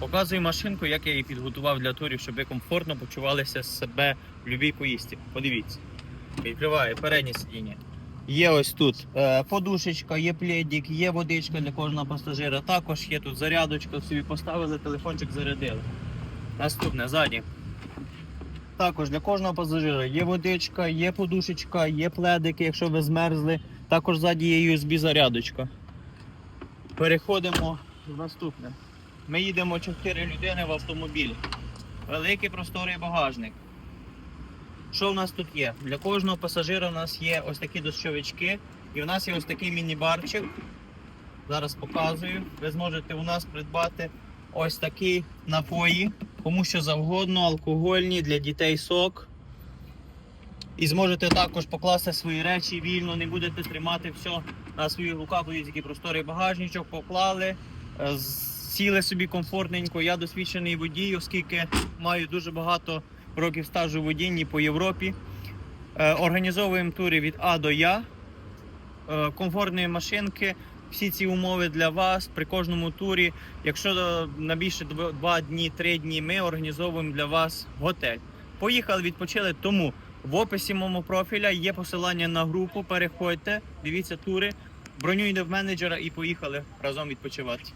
Показую машинку, як я її підготував для турів, щоб ви комфортно почувалися себе в будь-якій поїздці. Подивіться. Відкриваю переднє сидіння. Є ось тут е, подушечка, є пледик, є водичка для кожного пасажира. Також є тут зарядочка, собі поставили, телефончик зарядили. Наступне, ззаді. Також для кожного пасажира є водичка, є подушечка, є пледики, якщо ви змерзли. Також ззаді є USB зарядочка. Переходимо в наступне. Ми їдемо 4 людини в автомобілі. Великий просторий багажник. Що в нас тут є? Для кожного пасажира у нас є ось такі дощовички. І в нас є ось такий міні-барчик. Зараз показую. Ви зможете у нас придбати ось такі напої, кому що завгодно, алкогольні для дітей сок. І зможете також покласти свої речі вільно, не будете тримати все на своїх руках, буде такий просторий багажничок, поклали, е, сіли собі комфортненько. Я досвідчений водій, оскільки маю дуже багато років стажу водінні по Європі. Е, Організовуємо тури від А до Я. Е, Комфортної машинки. Всі ці умови для вас при кожному турі. Якщо е, на більше 2 дні, 3 дні, ми організовуємо для вас готель. Поїхали, відпочили. Тому в описі мого профіля є посилання на групу. Переходьте, дивіться тури, бронюйте в менеджера і поїхали разом відпочивати.